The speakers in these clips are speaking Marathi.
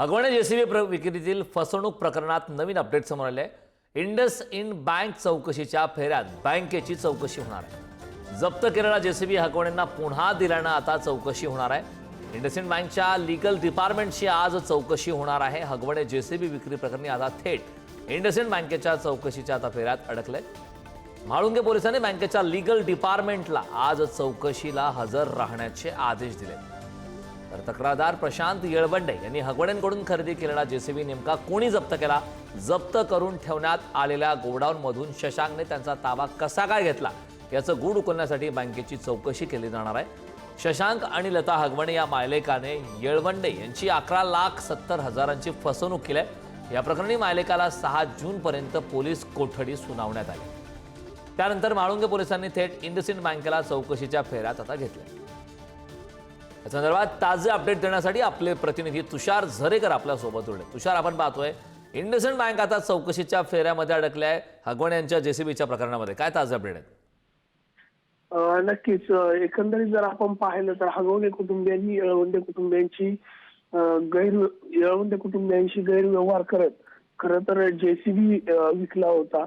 अगवणे जेसीबी प्र विक्रीतील फसवणूक प्रकरणात नवीन अपडेट समोर आले इंडस इंड बँक चौकशीच्या फेऱ्यात बँकेची चौकशी होणार आहे. जप्त केलेला जेसीबी हगवणेंना पुन्हा दिल्यानं आता चौकशी होणार आहे. इंडसइंड बँकच्या लीगल डिपार्टमेंटची आज चौकशी होणार आहे. हगवणे जेसीबी विक्री प्रकरणी आता थेट इंडसइंड बँकेच्या चौकशीच्या आता फेऱ्यात अडकले म्हाळुंगे पोलिसांनी बँकेच्या लीगल डिपार्टमेंटला आज चौकशीला हजर राहण्याचे आदेश दिले. तर तक्रारदार प्रशांत येळवंडे यांनी हगवड्यांकडून खरेदी केलेला जेसीबी नेमका कोणी जप्त केला? जप्त करून ठेवण्यात आलेल्या गोडाऊनमधून शशांकने त्यांचा ताबा कसा काय घेतला? याचं गूढ उकलण्यासाठी बँकेची चौकशी केली जाणार आहे. शशांक आणि लता हगवणे या मायलेकाने येळवंडे यांची अकरा लाख सत्तर हजारांची फसवणूक केली आहे. या प्रकरणी मायलेकाला सहा जूनपर्यंत पोलीस कोठडी सुनावण्यात आली. त्यानंतर म्हाळुंगे पोलिसांनी थेट इंडसिंड बँकेला चौकशीच्या फेऱ्यात आता घेतल्या या संदर्भात ताजे अपडेट देण्यासाठी आपले प्रतिनिधी तुषार झरेकर आपल्यासोबत जोडले तुषार आपण पाहतोय इंडसन बँक आता चौकशीच्या फेऱ्यामध्ये अडकल्या आहे हगवण यांच्या जेसीबीच्या प्रकरणामध्ये. काय ताजे अपडेट आहेत? नक्कीच. एकंदरीत जर आपण पाहिलं तर हगवणे कुटुंबियांनी येळवंडे कुटुंबियांची गैर येळवंडे कुटुंबियांशी गैरव्यवहार करत खर तर जेसीबी विकला होता.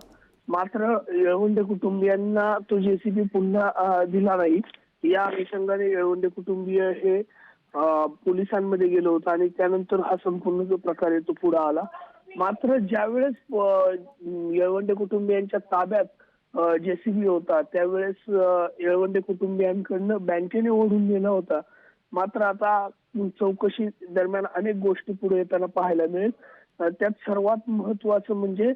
मात्र येळवंडे कुटुंबियांना तो जेसीबी पुन्हा दिला नाही. या अनुषंगाने येळवंडे कुटुंबीय हे पोलिसांमध्ये गेलो होतं आणि त्यानंतर हा संपूर्ण जो प्रकार आहे तो पुढे आला. मात्र ज्यावेळेस येळवंडे कुटुंबियांच्या ताब्यात जेसीबी होता त्यावेळेस येळवंडे कुटुंबियांकडनं बँकेने ओढून नेला होता. मात्र आता चौकशी दरम्यान अनेक गोष्टी पुढे येताना पाहायला मिळेल. त्यात सर्वात महत्वाचं म्हणजे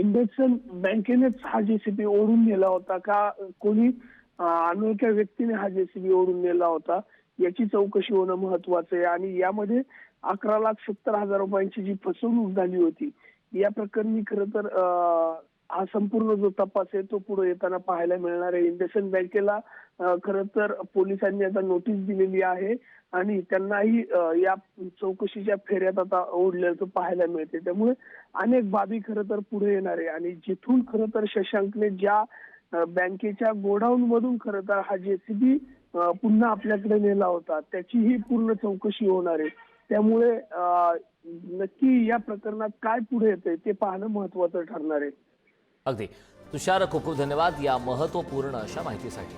इंडक्शन बँकेनेच हा जेसीबी ओढून नेला होता का कोणी अनोळख्या व्यक्तीने हा जेसीबी ओढून नेला होता. याची चौकशी होणं महत्वाचं आहे. आणि यामध्ये अकरा लाख सत्तर हजार रुपयांची जी फसवणूक झाली होती या प्रकरणी खर तर हा संपूर्ण जो तपास आहे तो पुढे येताना पाहायला मिळणार आहे. इंडसन बँकेला खर तर पोलिसांनी आता नोटीस दिलेली आहे. आणि त्यांनाही या चौकशीच्या फेऱ्यात आता ओढल्याचं पाहायला मिळते त्यामुळे अनेक बाबी खरं तर पुढे येणार आहे. आणि जिथून खर तर शशांकने ज्या बँकेच्या गोडाऊन मधून खरं तर हा जेसीबी पुन्हा आपल्याकडे नेला होता. त्याचीही पूर्ण चौकशी होणार आहे. त्यामुळे नक्की या प्रकरणात काय पुढे येते ते पाहणं महत्वाचं ठरणार आहे. अगदी. तुषार खूप खूप धन्यवाद या महत्त्वपूर्ण अशा माहितीसाठी.